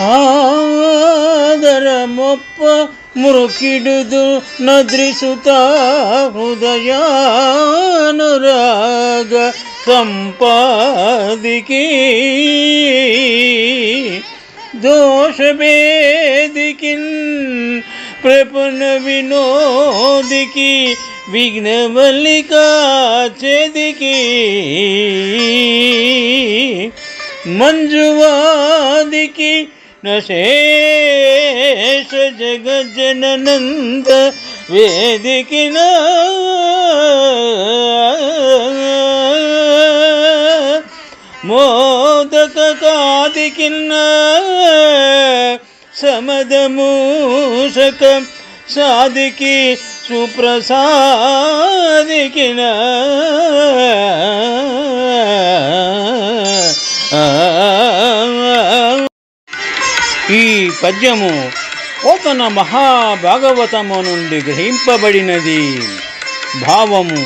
ఆదరమొప్ప మృకిడుదు నద్రిసుత హృదయానురాగ సంపాదికి. దోషభేదికిన్ ప్రపన వినోదికి విఘ్నమల్లికా చెదికి. మంజువాదికి నశేష జగజననంద వేదికిన మోదక కాదికిన్న సమదమూషక సాదికి సుప్రసాదికిన ఈ పద్యము పోతన మహాభాగవతము నుండి గ్రహింపబడినది. భావము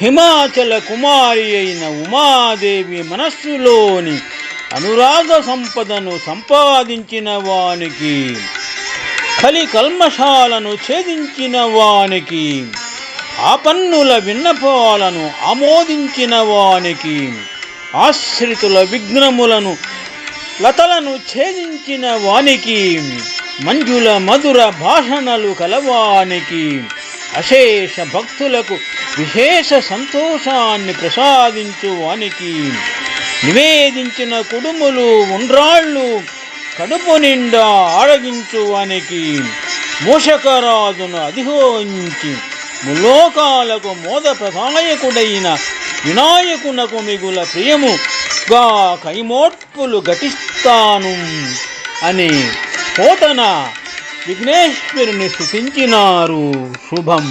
హిమాచల కుమారి అయిన ఉమాదేవి మనస్సులోని అనురాగ సంపదను సంపాదించిన వానికి కలి కల్మషాలను ఛేదించిన వానికి ఆపన్నుల విన్నపాలను ఆమోదించిన వానికి ఆశ్రితుల విఘ్నములను లతలను ఛేదించిన వానికి మంజుల మధుర భాషణలు కలవానికి అశేష భక్తులకు విశేష సంతోషాన్ని ప్రసాదించు వానికి నివేదించిన కుడుములు ఉండ్రాళ్ళు కడుపు నిండా ఆరగించు వానికి మూషకరాజును అధిహోంచి ముల్లోకాలకు మోద ప్రదాయకుడైన వినాయకునకు మిగుల ప్రియముగా కైమోట్పులు ఘటిస్తాను అని పోతన విఘ్నేశ్వరుని స్థుతించినారు శుభం.